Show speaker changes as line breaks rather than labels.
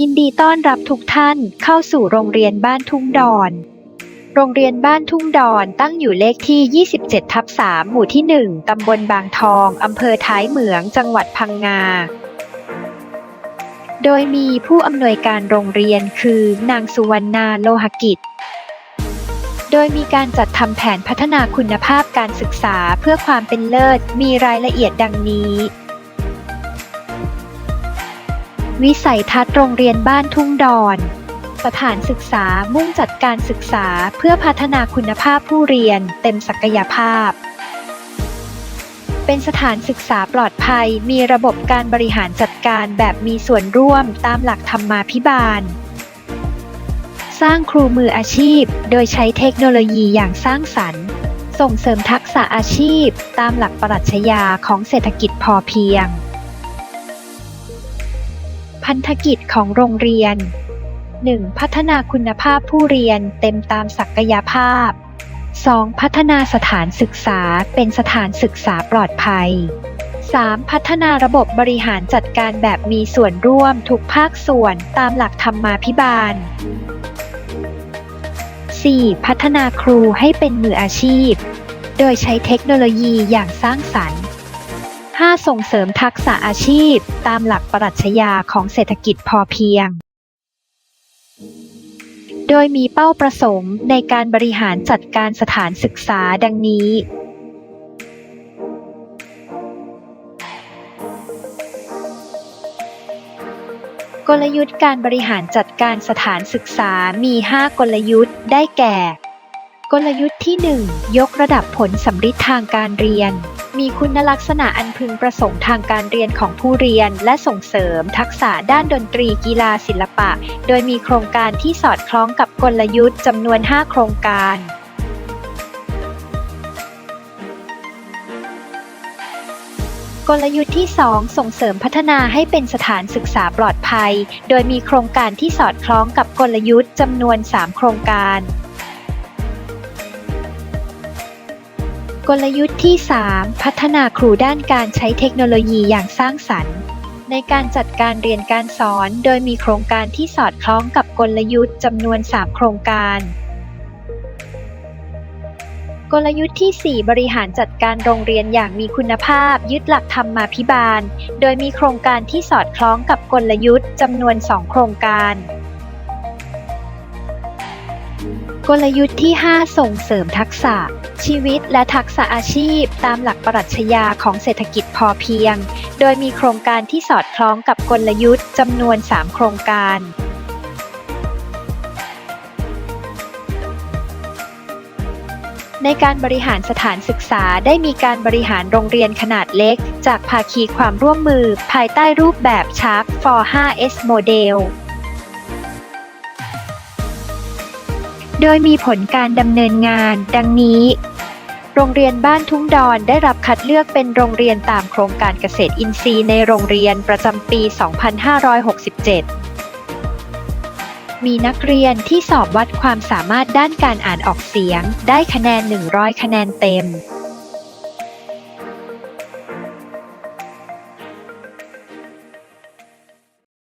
ยินดีต้อนรับทุกท่านเข้าสู่โรงเรียนบ้านทุ่งดอน โรงเรียนบ้านทุ่งดอนตั้งอยู่เลขที่ 27 ทับ 3 หมู่ที่ 1 ตำบลบางทอง อำเภอท้ายเหมือง จังหวัดพังงา โดยมีผู้อำนวยการโรงเรียนคือนางสุวรรณาโลหกิจ โดยมีการจัดทำแผนพัฒนาคุณภาพการศึกษาเพื่อความเป็นเลิศ มีรายละเอียดดังนี้ วิสัยทัศน์โรงเรียนบ้านทุ่งดอน สถานศึกษามุ่งจัดการศึกษาเพื่อพัฒนาคุณภาพผู้เรียนเต็มศักยภาพ เป็นสถานศึกษาปลอดภัยมีระบบการบริหารจัดการแบบมีส่วนร่วมตามหลักธรรมาภิบาล สร้างครูมืออาชีพ โดยใช้เทคโนโลยีอย่างสร้างสรรค์ ส่งเสริมทักษะอาชีพ ตามหลักปรัชญาของเศรษฐกิจพอเพียง พันธกิจของโรงเรียน 1. พัฒนาคุณภาพผู้เรียนเต็มตามศักยภาพ 2. พัฒนาสถานศึกษาเป็นสถานศึกษาปลอดภัย 3. พัฒนาระบบบริหารจัดการแบบมีส่วนร่วมทุกภาคส่วนตามหลักธรรมาภิบาล 4. พัฒนาครูให้เป็นมืออาชีพ โดยใช้เทคโนโลยีอย่างสร้างสรรค์ 5. ส่งเสริมทักษะอาชีพ ตามหลักปรัชญาของเศรษฐกิจพอเพียง โดยมีเป้าประสงค์ในการบริหารจัดการสถานศึกษาดังนี้ กลยุทธ์การบริหารจัดการสถานศึกษามี 5 กลยุทธ์ได้แก่ กลยุทธ์ที่ 1 ยกระดับผลสำฤทธิ์ทางการเรียน มีคุณลักษณะอันพึงประสงค์ทางการเรียนของผู้เรียน และส่งเสริม ทักษะด้านดนตรีกีฬาศิลปะ โดยมีโครงการที่สอดคล้องกับกลยุทธ์จำนวน 5 โครงการกลยุทธ์ที่ 2 ส่งเสริมพัฒนาให้เป็นสถานศึกษาปลอดภัย โดยมีโครงการที่สอดคล้องกับกลยุทธ์จำนวน 3 โครงการ กลยุทธ์ที่ 3 พัฒนาครูด้านการใช้เทคโนโลยีอย่างสร้างสรรค์ ในการจัดการเรียนการสอน โดยมีโครงการที่สอดคล้องกับกลยุทธ์จำนวน 3 โครงการ กลยุทธ์ที่ 4 บริหารจัดการโรงเรียนอย่างมีคุณภาพ ยึดหลักธรรมาภิบาล โดยมีโครงการที่สอดคล้องกับกลยุทธ์จำนวน 2 โครงการ กลยุทธ์ที่ 5 ส่งเสริมทักษะ ชีวิตและทักษะอาชีพ ตามหลักปรัชญาของเศรษฐกิจพอเพียง โดยมีโครงการที่สอดคล้องกับกลยุทธ์จำนวน 3 โครงการ ในการบริหารสถานศึกษาได้มีการบริหารโรงเรียนขนาดเล็ก จากภาคีความร่วมมือ ภายใต้รูปแบบ Shark for 5S Model โดยมีผลการดำเนินงาน ดังนี้ โรงเรียนบ้านทุ่งดอนได้รับคัดเลือกเป็นโรงเรียนตามโครงการเกษตรอินทรีย์ในโรงเรียนประจำปี 2567 มีนักเรียนที่สอบวัดความสามารถด้านการอ่านออกเสียง ได้คะแนน 100 คะแนนเต็ม